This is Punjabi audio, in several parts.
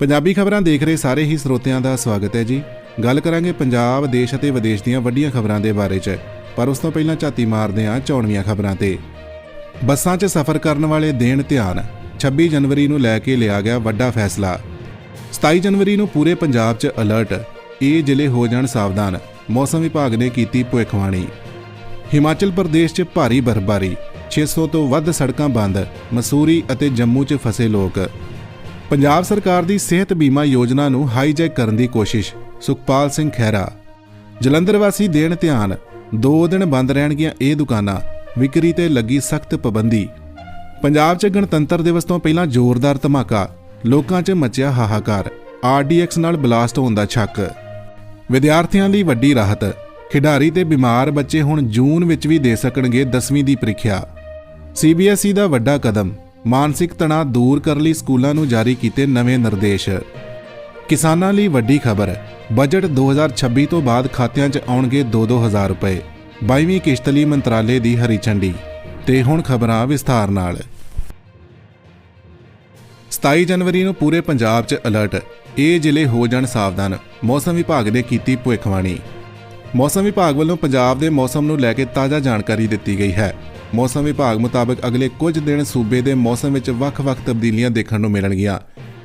ਪੰਜਾਬੀ ਖਬਰਾਂ ਦੇਖ ਰਹੇ ਸਾਰੇ ਹੀ ਸਰੋਤਿਆਂ ਦਾ ਸਵਾਗਤ ਹੈ ਜੀ। ਗੱਲ ਕਰਾਂਗੇ ਪੰਜਾਬ, ਦੇਸ਼ ਅਤੇ ਵਿਦੇਸ਼ ਦੀਆਂ ਵੱਡੀਆਂ ਖਬਰਾਂ ਦੇ ਬਾਰੇ 'ਚ। ਪਰ ਉਸ ਤੋਂ ਪਹਿਲਾਂ ਝਾਤੀ ਮਾਰਦੇ ਹਾਂ ਚੋਣਵੀਆਂ ਖਬਰਾਂ ਤੇ। ਬੱਸਾਂ 'ਚ ਸਫ਼ਰ ਕਰਨ ਵਾਲੇ ਦੇਣ ਧਿਆਨ। 26 ਜਨਵਰੀ ਨੂੰ ਲੈ ਕੇ ਲਿਆ ਗਿਆ ਵੱਡਾ ਫੈਸਲਾ। 27 ਜਨਵਰੀ ਨੂੰ ਪੂਰੇ ਪੰਜਾਬ 'ਚ ਅਲਰਟ। ਇਹ ਜ਼ਿਲ੍ਹੇ ਹੋ ਜਾਣ ਸਾਵਧਾਨ। ਮੌਸਮ ਵਿਭਾਗ ਨੇ ਕੀਤੀ ਭੁੱਖਵਾਣੀ ਹਿਮਾਚਲ ਪ੍ਰਦੇਸ਼ 'ਚ ਭਾਰੀ ਬਰਫ਼ਬਾਰੀ। 600 ਤੋਂ ਵੱਧ ਸੜਕਾਂ ਬੰਦ। ਮਸੂਰੀ ਅਤੇ ਜੰਮੂ 'ਚ ਫਸੇ ਲੋਕ। ਪੰਜਾਬ ਸਰਕਾਰ ਦੀ ਸਿਹਤ ਬੀਮਾ ਯੋਜਨਾ ਨੂੰ ਹਾਈਜੈਕ ਕਰਨ ਦੀ ਕੋਸ਼ਿਸ਼। ਸੁਖਪਾਲ ਸਿੰਘ ਖਹਿਰਾ। ਜਲੰਧਰ ਵਾਸੀ ਦੇਣ ਧਿਆਨ। 2 ਦਿਨ ਬੰਦ ਰਹਿਣਗੀਆਂ ਇਹ ਦੁਕਾਨਾਂ। ਵਿਕਰੀ ਤੇ ਲੱਗੀ ਸਖਤ ਪਾਬੰਦੀ। ਪੰਜਾਬ 'ਚ ਗਣਤੰਤਰ ਦਿਵਸ ਤੋਂ ਪਹਿਲਾਂ ਜ਼ੋਰਦਾਰ ਧਮਾਕਾ। ਲੋਕਾਂ 'ਚ ਮਚਿਆ ਹਾਹਾਕਾਰ। ਆਰਡੀਐਕਸ ਨਾਲ ਬਲਾਸਟ ਹੋਣ ਦਾ ਸ਼ੱਕ। ਵਿਦਿਆਰਥੀਆਂ ਲਈ ਵੱਡੀ ਰਾਹਤ। ਖਿਡਾਰੀ ਤੇ ਬਿਮਾਰ ਬੱਚੇ ਹੁਣ ਜੂਨ ਵਿੱਚ ਵੀ ਦੇ ਸਕਣਗੇ 10ਵੀਂ ਦੀ ਪ੍ਰੀਖਿਆ। ਸੀਬੀਐਸਈ ਦਾ ਵੱਡਾ ਕਦਮ। ਮਾਨਸਿਕ ਤਣਾਅ ਦੂਰ ਕਰਨ ਲਈ ਸਕੂਲਾਂ ਨੂੰ ਜਾਰੀ ਕੀਤੇ ਨਵੇਂ ਨਿਰਦੇਸ਼। ਕਿਸਾਨਾਂ ਲਈ ਵੱਡੀ ਖਬਰ, ਬਜਟ 2026 ਤੋਂ ਬਾਅਦ ਖਾਤਿਆਂ 'ਚ ਆਉਣਗੇ 2-2000 ਰੁਪਏ 22ਵੀਂ ਕਿਸ਼ਤ ਲਈ ਮੰਤਰਾਲੇ ਦੀ ਹਰੀ ਝੰਡੀ, ਤੇ ਹੁਣ ਖਬਰਾਂ ਵਿਸਥਾਰ ਨਾਲ। 27 ਜਨਵਰੀ ਨੂੰ ਪੂਰੇ ਪੰਜਾਬ 'ਚ ਅਲਰਟ, ਇਹ ਜ਼ਿਲ੍ਹੇ ਹੋ ਜਾਣ ਸਾਵਧਾਨ, ਮੌਸਮ ਵਿਭਾਗ ਨੇ ਕੀਤੀ ਭੁੱਖਵਾਣੀ ਮੌਸਮ ਵਿਭਾਗ ਵੱਲੋਂ ਪੰਜਾਬ ਦੇ ਮੌਸਮ ਨੂੰ ਲੈ ਕੇ ਤਾਜ਼ਾ ਜਾਣਕਾਰੀ ਦਿੱਤੀ ਗਈ ਹੈ। ਮੌਸਮ ਵਿਭਾਗ ਮੁਤਾਬਕ ਅਗਲੇ ਕੁਝ ਦਿਨ ਸੂਬੇ ਦੇ ਮੌਸਮ ਵਿੱਚ ਵੱਖ-ਵੱਖ ਤਬਦੀਲੀਆਂ ਦੇਖਣ ਨੂੰ ਮਿਲਣਗੀਆਂ।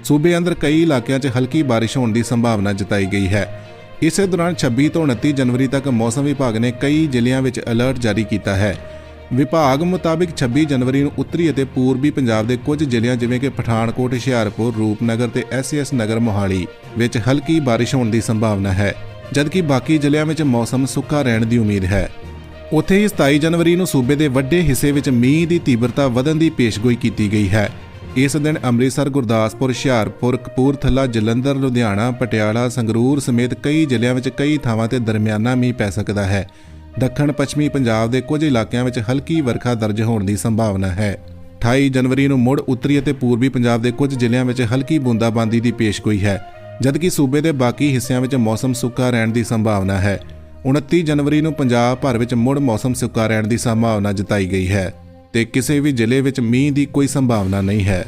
ਸੂਬੇ ਅੰਦਰ ਕਈ ਇਲਾਕਿਆਂ 'ਚ ਹਲਕੀ ਬਾਰਿਸ਼ ਹੋਣ ਦੀ ਸੰਭਾਵਨਾ ਜਤਾਈ ਗਈ ਹੈ। ਇਸੇ ਦੌਰਾਨ 26 ਤੋਂ 29 ਜਨਵਰੀ ਤੱਕ ਮੌਸਮ ਵਿਭਾਗ ਨੇ ਕਈ ਜ਼ਿਲ੍ਹਿਆਂ ਵਿੱਚ ਅਲਰਟ ਜਾਰੀ ਕੀਤਾ ਹੈ। ਵਿਭਾਗ ਮੁਤਾਬਕ 26 ਜਨਵਰੀ ਨੂੰ ਉੱਤਰੀ ਅਤੇ ਪੂਰਬੀ ਪੰਜਾਬ ਦੇ ਕੁਝ ਜ਼ਿਲ੍ਹਿਆਂ ਜਿਵੇਂ ਕਿ ਪਠਾਨਕੋਟ, ਹੁਸ਼ਿਆਰਪੁਰ, ਰੂਪਨਗਰ ਤੇ ਐਸਐਸ ਨਗਰ ਮੋਹਾਲੀ ਵਿੱਚ ਹਲਕੀ ਬਾਰਿਸ਼ ਹੋਣ ਦੀ ਸੰਭਾਵਨਾ ਹੈ। ਜਦਕਿ ਬਾਕੀ ਜ਼ਿਲ੍ਹਿਆਂ ਵਿੱਚ ਮੌਸਮ ਸੁੱਕਾ ਰਹਿਣ ਦੀ ਉਮੀਦ ਹੈ। ਉੱਥੇ ਹੀ 27 ਜਨਵਰੀ ਨੂੰ ਸੂਬੇ ਦੇ ਵੱਡੇ ਹਿੱਸੇ ਵਿੱਚ ਮੀਂਹ ਦੀ ਤੀਬਰਤਾ ਵਧਣ ਦੀ ਪੇਸ਼ਗੋਈ ਕੀਤੀ ਗਈ ਹੈ। ਇਸ ਦਿਨ ਅੰਮ੍ਰਿਤਸਰ, ਗੁਰਦਾਸਪੁਰ, ਹੁਸ਼ਿਆਰਪੁਰ, ਕਪੂਰਥਲਾ, ਜਲੰਧਰ, ਲੁਧਿਆਣਾ, ਪਟਿਆਲਾ, ਸੰਗਰੂਰ ਸਮੇਤ ਕਈ ਜ਼ਿਲ੍ਹਿਆਂ ਵਿੱਚ ਕਈ ਥਾਵਾਂ ਤੇ ਦਰਮਿਆਨਾ ਮੀਂਹ ਪੈ ਸਕਦਾ ਹੈ। ਦੱਖਣ ਪੱਛਮੀ ਪੰਜਾਬ ਦੇ ਕੁਝ ਇਲਾਕਿਆਂ ਵਿੱਚ ਹਲਕੀ ਵਰਖਾ ਦਰਜ ਹੋਣ ਦੀ ਸੰਭਾਵਨਾ ਹੈ। 28 ਜਨਵਰੀ ਨੂੰ ਮੁੜ ਉੱਤਰੀ ਅਤੇ ਪੂਰਬੀ ਪੰਜਾਬ ਦੇ ਕੁਝ ਜ਼ਿਲ੍ਹਿਆਂ ਵਿੱਚ ਹਲਕੀ ਬੂੰਦਾਬਾਂਦੀ ਦੀ ਪੇਸ਼ਗੋਈ ਹੈ, ਜਦਕਿ ਸੂਬੇ ਦੇ ਬਾਕੀ ਹਿੱਸਿਆਂ ਵਿੱਚ ਮੌਸਮ ਸੁੱਕਾ ਰਹਿਣ ਦੀ ਸੰਭਾਵਨਾ ਹੈ। 29 ਜਨਵਰੀ ਨੂੰ ਪੰਜਾਬ ਭਰ ਵਿੱਚ ਮੁੜ ਮੌਸਮ ਸੁੱਕਾ ਰਹਿਣ ਦੀ ਸੰਭਾਵਨਾ ਜਤਾਈ ਗਈ ਹੈ ਤੇ ਕਿਸੇ ਵੀ ਜ਼ਿਲ੍ਹੇ ਵਿੱਚ ਮੀਂਹ ਦੀ ਕੋਈ ਸੰਭਾਵਨਾ ਨਹੀਂ ਹੈ।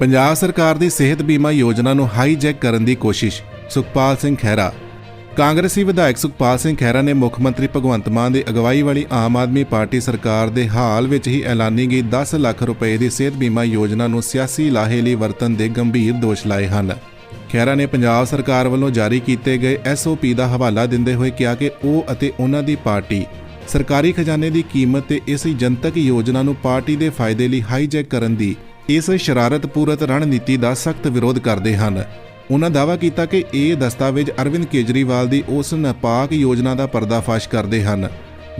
ਪੰਜਾਬ ਸਰਕਾਰ ਦੀ ਸਿਹਤ ਬੀਮਾ ਯੋਜਨਾ ਨੂੰ ਹਾਈਜੈਕ ਕਰਨ ਦੀ ਕੋਸ਼ਿਸ਼, ਸੁਖਪਾਲ ਸਿੰਘ ਖਹਿਰਾ। ਕਾਂਗਰਸੀ ਵਿਧਾਇਕ ਸੁਖਪਾਲ ਸਿੰਘ ਖਹਿਰਾ ਨੇ ਮੁੱਖ ਮੰਤਰੀ ਭਗਵੰਤ ਮਾਨ ਦੀ ਅਗਵਾਈ ਵਾਲੀ ਆਮ ਆਦਮੀ ਪਾਰਟੀ ਸਰਕਾਰ ਦੇ ਹਾਲ ਵਿੱਚ ਹੀ ਐਲਾਨੀ ਗਈ 10 ਲੱਖ ਰੁਪਏ ਦੀ ਸਿਹਤ ਬੀਮਾ ਯੋਜਨਾ ਨੂੰ ਸਿਆਸੀ ਲਾਹੇ ਲਈ ਵਰਤਣ ਦੇ ਗੰਭੀਰ ਦੋਸ਼ ਲਾਏ ਹਨ। ਖਹਿਰਾ ਨੇ ਪੰਜਾਬ ਸਰਕਾਰ ਵੱਲੋਂ ਜਾਰੀ ਕੀਤੇ ਗਏ ਐਸਓਪੀ ਦਾ ਹਵਾਲਾ ਦਿੰਦੇ ਹੋਏ ਕਿਹਾ ਕਿ ਉਹ ਅਤੇ ਉਹਨਾਂ ਦੀ ਪਾਰਟੀ ਸਰਕਾਰੀ ਖਜ਼ਾਨੇ ਦੀ ਕੀਮਤ ਤੇ ਇਸ ਜਨਤਕ ਯੋਜਨਾ ਨੂੰ ਪਾਰਟੀ ਦੇ ਫਾਇਦੇ ਲਈ ਹਾਈਜੈਕ ਕਰਨ ਦੀ ਇਸ ਸ਼ਰਾਰਤਪੂਰਤ ਰਣਨੀਤੀ ਦਾ ਸਖਤ ਵਿਰੋਧ ਕਰਦੇ ਹਨ। ਉਹਨਾਂ ਦਾਅਵਾ ਕੀਤਾ ਕਿ ਇਹ ਦਸਤਾਵੇਜ਼ ਅਰਵਿੰਦ ਕੇਜਰੀਵਾਲ ਦੀ ਉਸ ਨਾਪਾਕ ਯੋਜਨਾ ਦਾ ਪਰਦਾਫਾਸ਼ ਕਰਦੇ ਹਨ,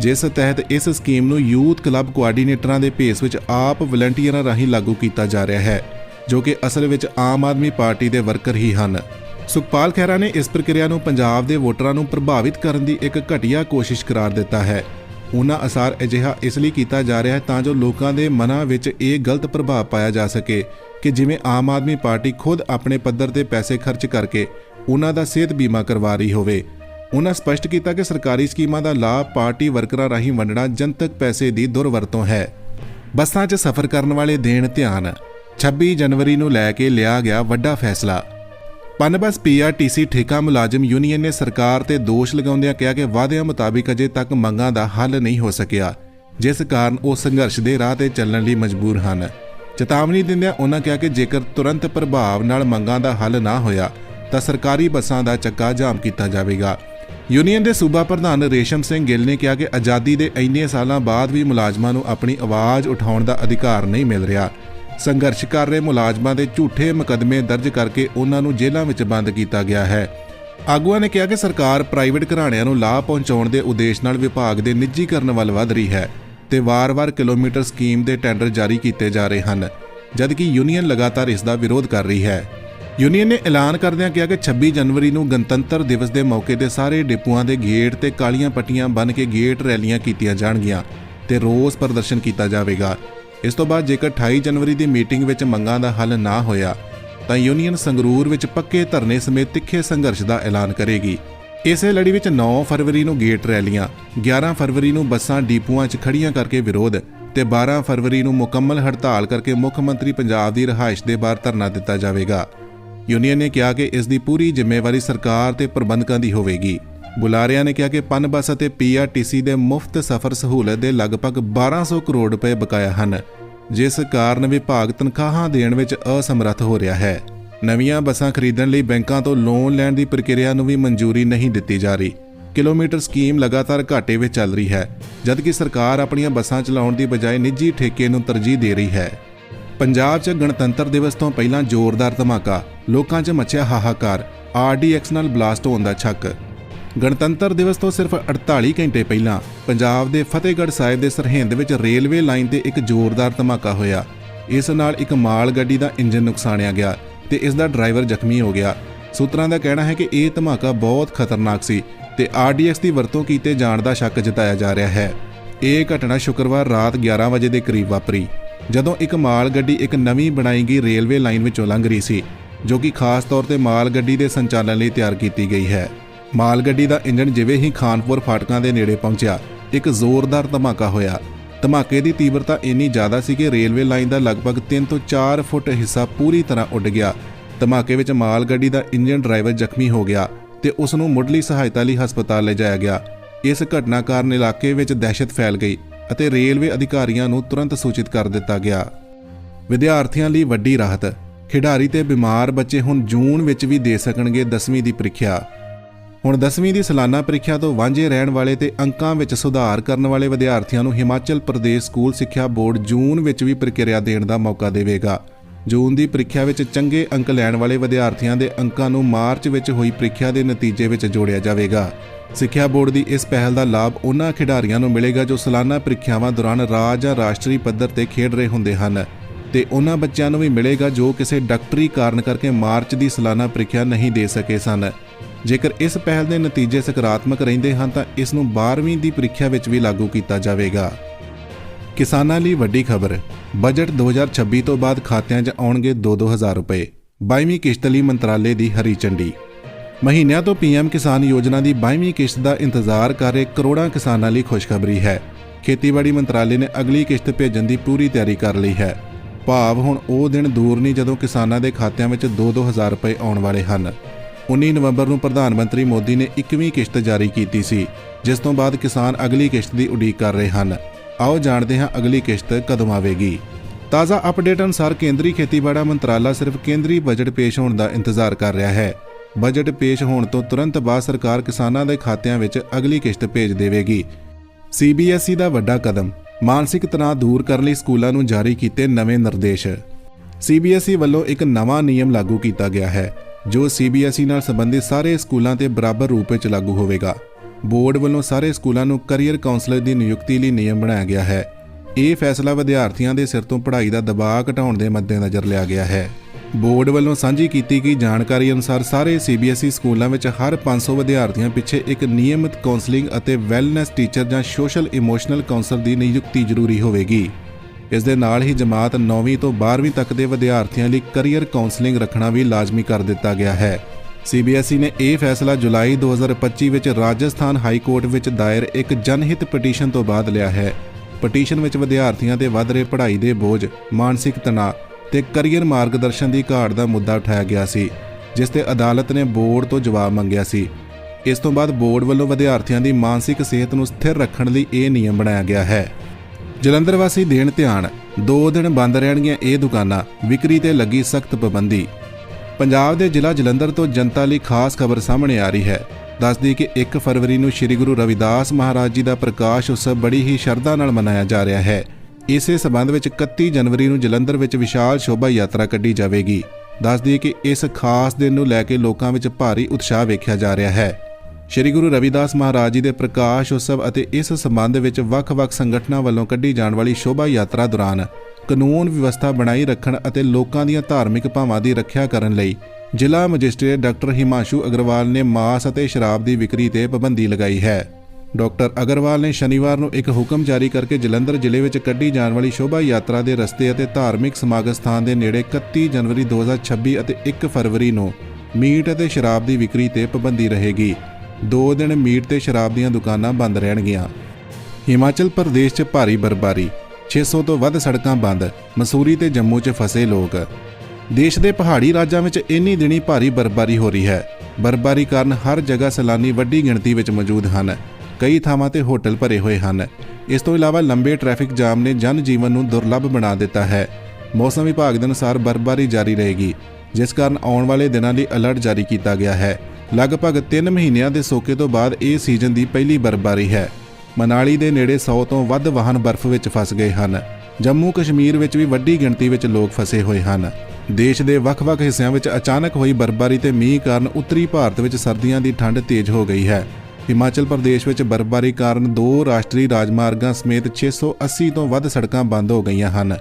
ਜਿਸ ਤਹਿਤ ਇਸ ਸਕੀਮ ਨੂੰ ਯੂਥ ਕਲੱਬ ਕੋਆਰਡੀਨੇਟਰਾਂ ਦੇ ਭੇਸ ਵਿੱਚ ਆਪ ਵਲੰਟੀਅਰਾਂ ਰਾਹੀਂ ਲਾਗੂ ਕੀਤਾ ਜਾ ਰਿਹਾ ਹੈ। ਜੋ ਕਿ ਅਸਲ ਵਿੱਚ ਆਮ ਆਦਮੀ ਪਾਰਟੀ ਦੇ ਵਰਕਰ ਹੀ ਹਨ। ਸੁਖਪਾਲ ਖਹਿਰਾ ਨੇ ਇਸ ਪ੍ਰਕਿਰਿਆ ਨੂੰ ਪੰਜਾਬ ਦੇ ਵੋਟਰਾਂ ਨੂੰ ਪ੍ਰਭਾਵਿਤ ਕਰਨ ਦੀ ਇੱਕ ਘਟੀਆ ਕੋਸ਼ਿਸ਼ ਕਰਾਰ ਦਿੱਤਾ ਹੈ। ਉਹਨਾਂ ਅਸਾਰ ਅਜਿਹਾ ਇਸ ਲਈ ਕੀਤਾ ਜਾ ਰਿਹਾ ਹੈ ਤਾਂ ਜੋ ਲੋਕਾਂ ਦੇ ਮਨਾਂ ਵਿੱਚ ਇਹ ਗਲਤ ਪ੍ਰਭਾਵ ਪਾਇਆ ਜਾ ਸਕੇ ਕਿ ਜਿਵੇਂ ਆਮ ਆਦਮੀ ਪਾਰਟੀ ਖੁਦ ਆਪਣੇ ਪੱਧਰ ਤੇ ਪੈਸੇ ਖਰਚ ਕਰਕੇ ਉਹਨਾਂ ਦਾ ਸਿਹਤ ਬੀਮਾ ਕਰਵਾ ਰਹੀ ਹੋਵੇ। ਉਹਨਾਂ ਸਪਸ਼ਟ ਕੀਤਾ ਕਿ ਸਰਕਾਰੀ ਸਕੀਮਾਂ ਦਾ ਲਾਭ ਪਾਰਟੀ ਵਰਕਰਾਂ ਰਾਹੀਂ ਵੰਡਣਾ ਜਨਤਕ ਪੈਸੇ ਦੀ ਦੁਰਵਰਤੋਂ ਹੈ। ਬੱਸਾਂ 'ਚ ਸਫ਼ਰ ਕਰਨ ਵਾਲੇ ਦੇਣ ਧਿਆਨ 26 ਜਨਵਰੀ ਨੂੰ ਲੈ ਕੇ ਲਿਆ ਗਿਆ ਵੱਡਾ ਫੈਸਲਾ। ਪਨਬਸ ਪੀਆਰਟੀਸੀ ਠੇਕਾ ਮੁਲਾਜ਼ਮ ਯੂਨੀਅਨ ਨੇ ਸਰਕਾਰ ਤੇ ਦੋਸ਼ ਲਗਾਉਂਦਿਆਂ ਕਿਹਾ ਕਿ ਵਾਅਦਿਆਂ ਮੁਤਾਬਿਕ ਅਜੇ ਤੱਕ ਮੰਗਾਂ ਦਾ ਹੱਲ ਨਹੀਂ ਹੋ ਸਕਿਆ, ਜਿਸ ਕਾਰਨ ਉਹ ਸੰਘਰਸ਼ ਦੇ ਰਾਹ ਤੇ ਚੱਲਣ ਲਈ ਮਜਬੂਰ ਹਨ। ਚੇਤਾਵਨੀ ਦਿੰਦਿਆਂ ਉਹਨਾਂ ਕਿਹਾ ਕਿ ਜੇਕਰ ਤੁਰੰਤ ਪ੍ਰਭਾਵ ਨਾਲ ਮੰਗਾਂ ਦਾ ਹੱਲ ਨਾ ਹੋਇਆ, ਤਾਂ ਸਰਕਾਰੀ ਬੱਸਾਂ ਦਾ ਚੱਕਾ ਜਾਮ ਕੀਤਾ ਜਾਵੇਗਾ। ਯੂਨੀਅਨ ਦੇ ਸੂਬਾ ਪ੍ਰਧਾਨ ਰੇਸ਼ਮ ਸਿੰਘ ਗਿੱਲ ਨੇ ਕਿਹਾ ਕਿ ਆਜ਼ਾਦੀ ਦੇ ਇੰਨੇ ਸਾਲਾਂ ਬਾਅਦ ਵੀ ਮੁਲਾਜ਼ਮਾਂ ਨੂੰ ਆਪਣੀ ਆਵਾਜ਼ ਉਠਾਉਣ ਦਾ ਅਧਿਕਾਰ ਨਹੀਂ ਮਿਲ ਰਿਹਾ। ਸੰਘਰਸ਼ ਕਰ ਰਹੇ ਮੁਲਾਜ਼ਮਾਂ ਦੇ ਝੂਠੇ ਮੁਕੱਦਮੇ ਦਰਜ ਕਰਕੇ ਉਹਨਾਂ ਨੂੰ ਜੇਲ੍ਹਾਂ ਵਿੱਚ ਬੰਦ ਕੀਤਾ ਗਿਆ ਹੈ। ਆਗੂਆਂ ਨੇ ਕਿਹਾ ਕਿ ਸਰਕਾਰ ਪ੍ਰਾਈਵੇਟ ਘਰਾਣਿਆਂ ਨੂੰ ਲਾਭ ਪਹੁੰਚਾਉਣ ਦੇ ਉਦੇਸ਼ ਨਾਲ ਵਿਭਾਗ ਦੇ ਨਿੱਜੀਕਰਨ ਵੱਲ ਵਧ ਰਹੀ ਹੈ ਤੇ ਵਾਰ-ਵਾਰ ਕਿਲੋਮੀਟਰ ਸਕੀਮ ਦੇ ਟੈਂਡਰ ਜਾਰੀ ਕੀਤੇ ਜਾ ਰਹੇ ਹਨ, ਜਦਕਿ ਯੂਨੀਅਨ ਲਗਾਤਾਰ ਇਸ ਦਾ ਵਿਰੋਧ ਕਰ ਰਹੀ ਹੈ। ਯੂਨੀਅਨ ਨੇ ਐਲਾਨ ਕਰਦਿਆਂ ਕਿਹਾ ਕਿ 26 ਜਨਵਰੀ ਨੂੰ ਗਣਤੰਤਰ ਦਿਵਸ ਦੇ ਮੌਕੇ ਤੇ ਸਾਰੇ ਡਿਪੂਆਂ ਦੇ ਗੇਟ ਤੇ ਕਾਲੀਆਂ ਪੱਟੀਆਂ ਬੰਨ ਕੇ ਗੇਟ ਰੈਲੀਆਂ ਕੀਤੀਆਂ ਜਾਣਗੀਆਂ ਤੇ ਰੋਸ ਪ੍ਰਦਰਸ਼ਨ ਕੀਤਾ ਜਾਵੇਗਾ। ਇਸ ਤੋਂ ਬਾਅਦ ਜੇਕਰ 28 ਜਨਵਰੀ ਦੀ ਮੀਟਿੰਗ ਵਿੱਚ ਮੰਗਾਂ ਦਾ ਹੱਲ ਨਾ ਹੋਇਆ, ਤਾਂ ਯੂਨੀਅਨ ਸੰਗਰੂਰ ਵਿੱਚ ਪੱਕੇ ਧਰਨੇ ਸਮੇਤ ਤਿੱਖੇ ਸੰਘਰਸ਼ ਦਾ ਐਲਾਨ ਕਰੇਗੀ। ਇਸੇ ਲੜੀ ਵਿੱਚ 9 ਫਰਵਰੀ ਨੂੰ ਗੇਟ ਰੈਲੀਆਂ 11 ਫਰਵਰੀ ਨੂੰ ਬੱਸਾਂ ਡੀਪੂਆਂ 'ਚ ਖੜੀਆਂ ਕਰਕੇ ਵਿਰੋਧ ਤੇ 12 ਫਰਵਰੀ ਨੂੰ ਮੁਕੰਮਲ ਹੜਤਾਲ ਕਰਕੇ ਮੁੱਖ ਮੰਤਰੀ ਪੰਜਾਬ ਦੀ ਰਿਹਾਇਸ਼ ਦੇ ਬਾਹਰ ਧਰਨਾ ਦਿੱਤਾ ਜਾਵੇਗਾ। ਯੂਨੀਅਨ ਨੇ ਕਿਹਾ ਕਿ ਇਸ ਦੀ ਪੂਰੀ ਜ਼ਿੰਮੇਵਾਰੀ ਸਰਕਾਰ ਤੇ ਪ੍ਰਬੰਧਕਾਂ ਦੀ ਹੋਵੇਗੀ। ਬੁਲਾਰਿਆਂ ਨੇ ਕਿਹਾ ਕਿ ਪਨ ਬੱਸ ਅਤੇ ਪੀਆਰਟੀਸੀ ਦੇ ਮੁਫਤ ਸਫ਼ਰ ਸਹੂਲਤ ਦੇ ਲਗਭਗ 1200 ਕਰੋੜ ਰੁਪਏ ਬਕਾਇਆ ਹਨ, ਜਿਸ ਕਾਰਨ ਵਿਭਾਗ ਤਨਖਾਹਾਂ ਦੇਣ ਵਿੱਚ ਅਸਮਰੱਥ ਹੋ ਰਿਹਾ ਹੈ। ਨਵੀਆਂ ਬੱਸਾਂ ਖਰੀਦਣ ਲਈ ਬੈਂਕਾਂ ਤੋਂ ਲੋਨ ਲੈਣ ਦੀ ਪ੍ਰਕਿਰਿਆ ਨੂੰ ਵੀ ਮਨਜ਼ੂਰੀ ਨਹੀਂ ਦਿੱਤੀ ਜਾ ਰਹੀ। ਕਿਲੋਮੀਟਰ ਸਕੀਮ ਲਗਾਤਾਰ ਘਾਟੇ ਵਿੱਚ ਚੱਲ ਰਹੀ ਹੈ, ਜਦਕਿ ਸਰਕਾਰ ਆਪਣੀਆਂ ਬੱਸਾਂ ਚਲਾਉਣ ਦੀ ਬਜਾਏ ਨਿੱਜੀ ਠੇਕੇ ਨੂੰ ਤਰਜੀਹ ਦੇ ਰਹੀ ਹੈ। ਪੰਜਾਬ 'ਚ ਗਣਤੰਤਰ ਦਿਵਸ ਤੋਂ ਪਹਿਲਾਂ ਜ਼ੋਰਦਾਰ ਧਮਾਕਾ, ਲੋਕਾਂ 'ਚ ਮਚਿਆ ਹਾਹਾਕਾਰ ਆਰਡੀਐਕਸ ਨਾਲ ਬਲਾਸਟ ਹੋਣ ਦਾ ਛੱਕ। ਗਣਤੰਤਰ ਦਿਵਸ ਤੋਂ ਸਿਰਫ 48 ਘੰਟੇ ਪਹਿਲਾਂ ਪੰਜਾਬ ਦੇ ਫਤਿਹਗੜ੍ਹ ਸਾਹਿਬ ਦੇ ਸਰਹਿੰਦ ਵਿੱਚ ਰੇਲਵੇ ਲਾਈਨ ਤੇ ਇੱਕ ਜ਼ੋਰਦਾਰ ਧਮਾਕਾ ਹੋਇਆ। ਇਸ ਨਾਲ ਇੱਕ ਮਾਲ ਗੱਡੀ ਦਾ ਇੰਜਨ ਨੁਕਸਾਨਿਆ ਗਿਆ ਤੇ ਇਸ ਦਾ ਡਰਾਈਵਰ ਜ਼ਖਮੀ ਹੋ ਗਿਆ। ਸੂਤਰਾਂ ਦਾ ਕਹਿਣਾ ਹੈ ਕਿ ਇਹ ਧਮਾਕਾ ਬਹੁਤ ਖਤਰਨਾਕ ਸੀ ਤੇ ਆਰਡੀਐਕਸ ਦੀ ਵਰਤੋਂ ਕੀਤੇ ਜਾਣ ਦਾ ਸ਼ੱਕ ਜਤਾਇਆ ਜਾ ਰਿਹਾ ਹੈ। ਇਹ ਘਟਨਾ ਸ਼ੁੱਕਰਵਾਰ ਰਾਤ 11 ਵਜੇ ਦੇ ਕਰੀਬ ਵਾਪਰੀ, ਜਦੋਂ ਇੱਕ ਮਾਲ ਗੱਡੀ ਇੱਕ ਨਵੀਂ ਬਣਾਈ ਗਈ ਰੇਲਵੇ ਲਾਈਨ ਵਿੱਚੋਂ ਲੰਘ ਰਹੀ ਸੀ, ਜੋ ਕਿ ਖਾਸ ਤੌਰ ਤੇ ਮਾਲ ਗੱਡੀ ਦੇ ਸੰਚਾਲਨ ਲਈ ਤਿਆਰ ਕੀਤੀ ਗਈ ਹੈ। ਮਾਲ ਗੱਡੀ ਦਾ ਇੰਜਣ ਜਿਵੇਂ ਹੀ ਖਾਨਪੁਰ ਫਾਟਕਾਂ ਦੇ ਨੇੜੇ ਪਹੁੰਚਿਆ, ਇੱਕ ਜ਼ੋਰਦਾਰ ਧਮਾਕਾ ਹੋਇਆ। ਧਮਾਕੇ ਦੀ ਤੀਬਰਤਾ ਇੰਨੀ ਜ਼ਿਆਦਾ ਸੀ ਕਿ ਰੇਲਵੇ ਲਾਈਨ ਦਾ ਲਗਭਗ 3 ਤੋਂ 4 ਫੁੱਟ ਹਿੱਸਾ ਪੂਰੀ ਤਰ੍ਹਾਂ ਉੱਡ ਗਿਆ। ਧਮਾਕੇ ਵਿੱਚ ਮਾਲ ਗੱਡੀ ਦਾ ਇੰਜਨ ਡਰਾਈਵਰ ਜ਼ਖਮੀ ਹੋ ਗਿਆ ਤੇ ਉਸ ਨੂੰ ਮੁੱਢਲੀ ਸਹਾਇਤਾ ਲਈ ਹਸਪਤਾਲ ਲਿਜਾਇਆ ਗਿਆ। ਇਸ ਘਟਨਾ ਕਾਰਨ ਇਲਾਕੇ ਵਿੱਚ ਦਹਿਸ਼ਤ ਫੈਲ ਗਈ ਅਤੇ ਰੇਲਵੇ ਅਧਿਕਾਰੀਆਂ ਨੂੰ ਤੁਰੰਤ ਸੂਚਿਤ ਕਰ ਦਿੱਤਾ ਗਿਆ। ਵਿਦਿਆਰਥੀਆਂ ਲਈ ਵੱਡੀ ਰਾਹਤ। ਖਿਡਾਰੀ ਤੇ ਬਿਮਾਰ ਬੱਚੇ ਹੁਣ ਜੂਨ ਵਿੱਚ ਵੀ ਦੇ ਸਕਣਗੇ 10ਵੀਂ ਦੀ ਪ੍ਰੀਖਿਆ। ਹੁਣ 10ਵੀਂ ਦੀ ਸਾਲਾਨਾ ਪ੍ਰੀਖਿਆ ਤੋਂ ਵਾਂਝੇ ਰਹਿਣ ਵਾਲੇ ਤੇ ਅੰਕਾਂ ਵਿੱਚ ਸੁਧਾਰ ਕਰਨ ਵਾਲੇ ਵਿਦਿਆਰਥੀਆਂ ਨੂੰ ਹਿਮਾਚਲ ਪ੍ਰਦੇਸ਼ ਸਕੂਲ ਸਿੱਖਿਆ ਬੋਰਡ ਜੂਨ ਵਿੱਚ ਵੀ ਪ੍ਰਕਿਰਿਆ ਦੇਣ ਦਾ ਮੌਕਾ ਦੇਵੇਗਾ। ਜੂਨ ਦੀ ਪ੍ਰੀਖਿਆ ਵਿੱਚ ਚੰਗੇ ਅੰਕ ਲੈਣ ਵਾਲੇ ਵਿਦਿਆਰਥੀਆਂ ਦੇ ਅੰਕਾਂ ਨੂੰ ਮਾਰਚ ਵਿੱਚ ਹੋਈ ਪ੍ਰੀਖਿਆ ਦੇ ਨਤੀਜੇ ਵਿੱਚ ਜੋੜਿਆ ਜਾਵੇਗਾ। ਸਿੱਖਿਆ ਬੋਰਡ ਦੀ ਇਸ ਪਹਿਲ ਦਾ ਲਾਭ ਉਹਨਾਂ ਖਿਡਾਰੀਆਂ ਨੂੰ ਮਿਲੇਗਾ ਜੋ ਸਾਲਾਨਾ ਪ੍ਰੀਖਿਆਵਾਂ ਦੌਰਾਨ ਰਾਜ ਜਾਂ ਰਾਸ਼ਟਰੀ ਪੱਧਰ ਤੇ ਖੇਡ ਰਹੇ ਹੁੰਦੇ ਹਨ ਤੇ ਉਹਨਾਂ ਬੱਚਿਆਂ ਨੂੰ ਵੀ ਮਿਲੇਗਾ ਜੋ ਕਿਸੇ ਡਾਕਟਰੀ ਕਾਰਨ ਕਰਕੇ ਮਾਰਚ ਦੀ ਸਾਲਾਨਾ ਪ੍ਰੀਖਿਆ ਨਹੀਂ ਦੇ ਸਕੇ ਸਨ। ਜੇਕਰ ਇਸ ਪਹਿਲ ਦੇ ਨਤੀਜੇ ਸਕਾਰਾਤਮਕ ਰਹਿੰਦੇ ਹਨ, ਤਾਂ ਇਸ ਨੂੰ 12ਵੀਂ ਦੀ ਪ੍ਰੀਖਿਆ ਵਿੱਚ ਵੀ ਲਾਗੂ ਕੀਤਾ ਜਾਵੇਗਾ। ਕਿਸਾਨਾਂ ਲਈ ਵੱਡੀ ਖਬਰ, ਬਜਟ 2026 ਤੋਂ ਬਾਅਦ ਖਾਤਿਆਂ 'ਚ ਆਉਣਗੇ 2-2000 ਰੁਪਏ। 22ਵੀਂ ਕਿਸ਼ਤ ਲਈ ਮੰਤਰਾਲੇ ਦੀ ਹਰੀ ਝੰਡੀ। ਮਹੀਨਿਆਂ ਤੋਂ ਪੀਐਮ ਕਿਸਾਨ ਯੋਜਨਾ ਦੀ 22ਵੀਂ ਕਿਸ਼ਤ ਦਾ ਇੰਤਜ਼ਾਰ ਕਰ ਰਹੇ ਕਰੋੜਾਂ ਕਿਸਾਨਾਂ ਲਈ ਖੁਸ਼ਖਬਰੀ ਹੈ। ਖੇਤੀਬਾੜੀ ਮੰਤਰਾਲੇ ਨੇ ਅਗਲੀ ਕਿਸ਼ਤ ਭੇਜਣ ਦੀ ਪੂਰੀ ਤਿਆਰੀ ਕਰ ਲਈ ਹੈ। ਭਾਵ ਹੁਣ ਉਹ ਦਿਨ ਦੂਰ ਨਹੀਂ ਜਦੋਂ ਕਿਸਾਨਾਂ ਦੇ ਖਾਤਿਆਂ ਵਿੱਚ 2-2000 ਰੁਪਏ ਆਉਣ ਵਾਲੇ ਹਨ। 19 ਨਵੰਬਰ ਨੂੰ ਪ੍ਰਧਾਨ ਮੰਤਰੀ ਮੋਦੀ ਨੇ 21ਵੀਂ ਕਿਸ਼ਤ ਜਾਰੀ ਕੀਤੀ ਸੀ, ਜਿਸ ਤੋਂ ਬਾਅਦ ਕਿਸਾਨ ਅਗਲੀ ਕਿਸ਼ਤ ਦੀ ਉਡੀਕ ਕਰ ਰਹੇ ਹਨ। ਆਓ ਜਾਣਦੇ ਹਾਂ ਅਗਲੀ ਕਿਸ਼ਤ ਕਦੋਂ ਆਵੇਗੀ। ਤਾਜ਼ਾ ਅਪਡੇਟ ਅਨੁਸਾਰ ਕੇਂਦਰੀ ਖੇਤੀਬਾੜੀ ਮੰਤਰਾਲਾ ਸਿਰਫ ਕੇਂਦਰੀ ਬਜਟ ਪੇਸ਼ ਹੋਣ ਦਾ ਇੰਤਜ਼ਾਰ ਕਰ ਰਿਹਾ ਹੈ। ਬਜਟ ਪੇਸ਼ ਹੋਣ ਤੋਂ ਤੁਰੰਤ ਬਾਅਦ ਸਰਕਾਰ ਕਿਸਾਨਾਂ ਦੇ ਖਾਤਿਆਂ ਵਿੱਚ ਅਗਲੀ ਕਿਸ਼ਤ ਭੇਜ ਦੇਵੇਗੀ। ਸੀਬੀਐਸਈ ਦਾ ਵੱਡਾ ਕਦਮ, ਮਾਨਸਿਕ ਤਣਾਅ ਦੂਰ ਕਰਨ ਲਈ ਸਕੂਲਾਂ ਨੂੰ ਜਾਰੀ ਕੀਤੇ ਨਵੇਂ ਨਿਰਦੇਸ਼। ਸੀਬੀਐਸਈ ਵੱਲੋਂ ਇੱਕ ਨਵਾਂ ਨਿਯਮ ਲਾਗੂ ਕੀਤਾ ਗਿਆ ਹੈ। ਜੋ ਸੀਬੀਐਸਈ ਨਾਲ ਸੰਬੰਧਿਤ ਸਾਰੇ ਸਕੂਲਾਂ ਤੇ ਬਰਾਬਰ ਰੂਪ ਵਿੱਚ ਲਾਗੂ ਹੋਵੇਗਾ। ਬੋਰਡ ਵੱਲੋਂ ਸਾਰੇ ਸਕੂਲਾਂ ਨੂੰ ਕੈਰੀਅਰ ਕਾਉਂਸਲਰ ਦੀ ਨਿਯੁਕਤੀ ਲਈ ਨਿਯਮ ਬਣਾਇਆ ਗਿਆ ਹੈ। ਇਹ ਫੈਸਲਾ ਵਿਦਿਆਰਥੀਆਂ ਦੇ ਸਿਰ ਤੋਂ ਪੜ੍ਹਾਈ ਦਾ ਦਬਾਅ ਘਟਾਉਣ ਦੇ ਮੱਦੇਨਜ਼ਰ ਲਿਆ ਗਿਆ ਹੈ। ਬੋਰਡ ਵੱਲੋਂ ਸਾਂਝੀ ਕੀਤੀ ਗਈ ਜਾਣਕਾਰੀ ਅਨੁਸਾਰ ਸਾਰੇ ਸੀਬੀਐਸਈ ਸਕੂਲਾਂ ਵਿੱਚ ਹਰ 500 ਵਿਦਿਆਰਥੀਆਂ ਪਿੱਛੇ ਇੱਕ ਨਿਯਮਿਤ ਕਾਉਂਸਲਿੰਗ ਅਤੇ ਵੈਲਨੈਸ ਟੀਚਰ ਜਾਂ ਸੋਸ਼ਲ ਇਮੋਸ਼ਨਲ ਕਾਉਂਸਲਰ ਦੀ ਨਿਯੁਕਤੀ ਜ਼ਰੂਰੀ ਹੋਵੇਗੀ। ਇਸ ਦੇ ਨਾਲ ਹੀ ਜਮਾਤ 9ਵੀਂ ਤੋਂ 12ਵੀਂ ਤੱਕ ਦੇ ਵਿਦਿਆਰਥੀਆਂ ਲਈ ਕੈਰੀਅਰ ਕਾਉਂਸਲਿੰਗ ਰੱਖਣਾ ਵੀ ਲਾਜ਼ਮੀ ਕਰ ਦਿੱਤਾ ਗਿਆ ਹੈ। ਸੀਬੀਐਸਈ ਨੇ ਇਹ ਫੈਸਲਾ ਜੁਲਾਈ 2025 ਵਿੱਚ ਰਾਜਸਥਾਨ ਹਾਈ ਕੋਰਟ ਵਿੱਚ ਦਾਇਰ ਇੱਕ ਜਨਹਿਤ ਪਟੀਸ਼ਨ ਤੋਂ ਬਾਅਦ ਲਿਆ ਹੈ। ਪਟੀਸ਼ਨ ਵਿੱਚ ਵਿਦਿਆਰਥੀਆਂ ਦੇ ਵੱਧ ਰਹੇ ਪੜ੍ਹਾਈ ਦੇ ਬੋਝ, ਮਾਨਸਿਕ ਤਣਾਅ ਤੇ ਕੈਰੀਅਰ ਮਾਰਗਦਰਸ਼ਨ ਦੀ ਘਾਟ ਦਾ ਮੁੱਦਾ ਉਠਾਇਆ ਗਿਆ ਸੀ, ਜਿਸ ਤੇ ਅਦਾਲਤ ਨੇ ਬੋਰਡ ਤੋਂ ਜਵਾਬ ਮੰਗਿਆ ਸੀ। ਇਸ ਤੋਂ ਬਾਅਦ ਬੋਰਡ ਵੱਲੋਂ ਵਿਦਿਆਰਥੀਆਂ ਦੀ ਮਾਨਸਿਕ ਸਿਹਤ ਨੂੰ ਸਥਿਰ ਰੱਖਣ ਲਈ ਇਹ ਨਿਯਮ ਬਣਾਇਆ ਗਿਆ ਹੈ। ਜਲੰਧਰ ਵਾਸੀ ਦੇਣ ਧਿਆਨ। 2 ਦਿਨ ਬੰਦ ਰਹਿਣਗੀਆਂ ਇਹ ਦੁਕਾਨਾਂ, ਵਿਕਰੀ ਤੇ ਲੱਗੀ ਸਖਤ ਪਾਬੰਦੀ। ਪੰਜਾਬ ਦੇ ਜ਼ਿਲ੍ਹਾ ਜਲੰਧਰ ਤੋਂ ਜਨਤਾ ਲਈ ਖਾਸ ਖਬਰ ਸਾਹਮਣੇ ਆ ਰਹੀ ਹੈ। ਦੱਸਦੀ ਕਿ 1 ਫਰਵਰੀ ਨੂੰ ਸ੍ਰੀ ਗੁਰੂ ਰਵਿਦਾਸ ਮਹਾਰਾਜ ਜੀ ਦਾ ਪ੍ਰਕਾਸ਼ ਉਤਸਵ ਬੜੀ ਹੀ ਸ਼ਰਧਾ ਨਾਲ ਮਨਾਇਆ ਜਾ ਰਿਹਾ ਹੈ। ਇਸੇ ਸਬੰਧ ਵਿੱਚ 31 ਜਨਵਰੀ ਨੂੰ ਜਲੰਧਰ ਵਿੱਚ ਵਿਸ਼ਾਲ ਸ਼ੋਭਾ ਯਾਤਰਾ ਕੱਢੀ ਜਾਵੇਗੀ। ਦੱਸਦੀ ਕਿ ਇਸ ਖਾਸ ਦਿਨ ਨੂੰ ਲੈ ਕੇ ਲੋਕਾਂ ਵਿੱਚ ਭਾਰੀ ਉਤਸ਼ਾਹ ਵੇਖਿਆ ਜਾ ਰਿਹਾ ਹੈ। ਸ਼੍ਰੀ ਗੁਰੂ ਰਵਿਦਾਸ ਮਹਾਰਾਜ ਜੀ ਦੇ ਪ੍ਰਕਾਸ਼ ਉਤਸਵ ਅਤੇ ਇਸ ਸੰਬੰਧ ਵਿੱਚ ਵੱਖ-ਵੱਖ ਸੰਗਠਨਾਂ ਵੱਲੋਂ ਕੱਢੀ ਜਾਣ ਵਾਲੀ ਸ਼ੋਭਾ ਯਾਤਰਾ ਦੌਰਾਨ ਕਾਨੂੰਨ ਵਿਵਸਥਾ ਬਣਾਈ ਰੱਖਣ ਅਤੇ ਲੋਕਾਂ ਦੀਆਂ ਧਾਰਮਿਕ ਭਾਵਾਂ ਦੀ ਰੱਖਿਆ ਕਰਨ ਲਈ ਜ਼ਿਲ੍ਹਾ ਮੈਜਿਸਟ੍ਰੇਟ ਡਾਕਟਰ ਹਿਮਾਂਸ਼ੂ ਅਗਰਵਾਲ ਨੇ ਮਾਸ ਅਤੇ ਸ਼ਰਾਬ ਦੀ ਵਿਕਰੀ ਤੇ ਪਾਬੰਦੀ ਲਗਾਈ ਹੈ। ਡਾਕਟਰ ਅਗਰਵਾਲ ਨੇ ਸ਼ਨੀਵਾਰ ਨੂੰ ਇੱਕ ਹੁਕਮ ਜਾਰੀ ਕਰਕੇ ਜਲੰਧਰ ਜ਼ਿਲ੍ਹੇ ਵਿੱਚ ਕੱਢੀ ਜਾਣ ਵਾਲੀ ਸ਼ੋਭਾ ਯਾਤਰਾ ਦੇ ਰਸਤੇ ਅਤੇ ਧਾਰਮਿਕ ਸਮਾਗਮ ਸਥਾਨ ਦੇ ਨੇੜੇ 31 ਜਨਵਰੀ 2026 ਅਤੇ 1 ਫਰਵਰੀ ਨੂੰ ਮੀਟ ਅਤੇ ਸ਼ਰਾਬ ਦੀ ਵਿਕਰੀ ਤੇ ਪਾਬੰਦੀ ਰਹੇਗੀ। ਦੋ ਦਿਨ ਮੀਟ ਤੇ ਸ਼ਰਾਬ ਦੀਆਂ ਦੁਕਾਨਾਂ ਬੰਦ ਰਹਿਣਗੀਆਂ। ਹਿਮਾਚਲ ਪ੍ਰਦੇਸ਼ 'ਚ ਭਾਰੀ ਬਰਬਾਰੀ 600 ਤੋਂ ਵੱਧ ਸੜਕਾਂ ਬੰਦ, ਮਸੂਰੀ ਤੇ ਜੰਮੂ 'ਚ ਫਸੇ ਲੋਕ। ਦੇਸ਼ ਦੇ ਪਹਾੜੀ ਰਾਜਾਂ ਵਿੱਚ ਇੰਨੀ ਦਿਨੀ ਭਾਰੀ ਬਰਫ਼ਬਾਰੀ ਹੋ ਰਹੀ ਹੈ। ਬਰਫ਼ਬਾਰੀ ਕਾਰਨ ਹਰ ਜਗ੍ਹਾ ਸੈਲਾਨੀ ਵੱਡੀ ਗਿਣਤੀ ਵਿੱਚ ਮੌਜੂਦ ਹਨ। ਕਈ ਥਾਵਾਂ ਤੇ ਹੋਟਲ ਭਰੇ ਹੋਏ ਹਨ। ਇਸ ਤੋਂ ਇਲਾਵਾ ਲੰਬੇ ਟ੍ਰੈਫਿਕ ਜਾਮ ਨੇ ਜਨ ਜੀਵਨ ਨੂੰ ਦੁਰਲੱਭ ਬਣਾ ਦਿੱਤਾ ਹੈ। ਮੌਸਮ ਵਿਭਾਗ ਦੇ ਅਨੁਸਾਰ ਬਰਫ਼ਬਾਰੀ ਜਾਰੀ ਰਹੇਗੀ, ਜਿਸ ਕਾਰਨ ਆਉਣ ਵਾਲੇ ਦਿਨਾਂ ਲਈ ਅਲਰਟ ਜਾਰੀ ਕੀਤਾ ਗਿਆ ਹੈ। ਲਗਭਗ 3 ਮਹੀਨਿਆਂ ਦੇ ਸੋਕੇ ਤੋਂ ਬਾਅਦ ਇਹ ਸੀਜ਼ਨ ਦੀ ਪਹਿਲੀ ਬਰਫ਼ਬਾਰੀ ਹੈ। ਮਨਾਲੀ ਦੇ ਨੇੜੇ 100 ਤੋਂ ਵੱਧ ਵਾਹਨ ਬਰਫ਼ ਵਿੱਚ ਫਸ ਗਏ ਹਨ। ਜੰਮੂ ਕਸ਼ਮੀਰ ਵਿੱਚ ਵੀ ਵੱਡੀ ਗਿਣਤੀ ਵਿੱਚ ਲੋਕ ਫਸੇ ਹੋਏ ਹਨ। ਦੇਸ਼ ਦੇ ਵੱਖ-ਵੱਖ ਹਿੱਸਿਆਂ ਵਿੱਚ ਅਚਾਨਕ ਹੋਈ ਬਰਫ਼ਬਾਰੀ ਤੇ ਮੀਂਹ ਕਾਰਨ ਉੱਤਰੀ ਭਾਰਤ ਵਿੱਚ ਸਰਦੀਆਂ ਦੀ ਠੰਡ ਤੇਜ਼ ਹੋ ਗਈ ਹੈ। ਹਿਮਾਚਲ ਪ੍ਰਦੇਸ਼ ਵਿੱਚ ਬਰਫ਼ਬਾਰੀ ਕਾਰਨ ਦੋ ਰਾਸ਼ਟਰੀ ਰਾਜਮਾਰਗਾਂ ਸਮੇਤ 680 ਤੋਂ ਵੱਧ ਸੜਕਾਂ ਬੰਦ ਹੋ ਗਈਆਂ ਹਨ।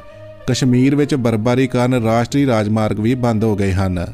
ਕਸ਼ਮੀਰ ਵਿੱਚ ਬਰਫ਼ਬਾਰੀ ਕਾਰਨ ਰਾਸ਼ਟਰੀ ਰਾਜਮਾਰਗ ਵੀ ਬੰਦ ਹੋ ਗਏ ਹਨ।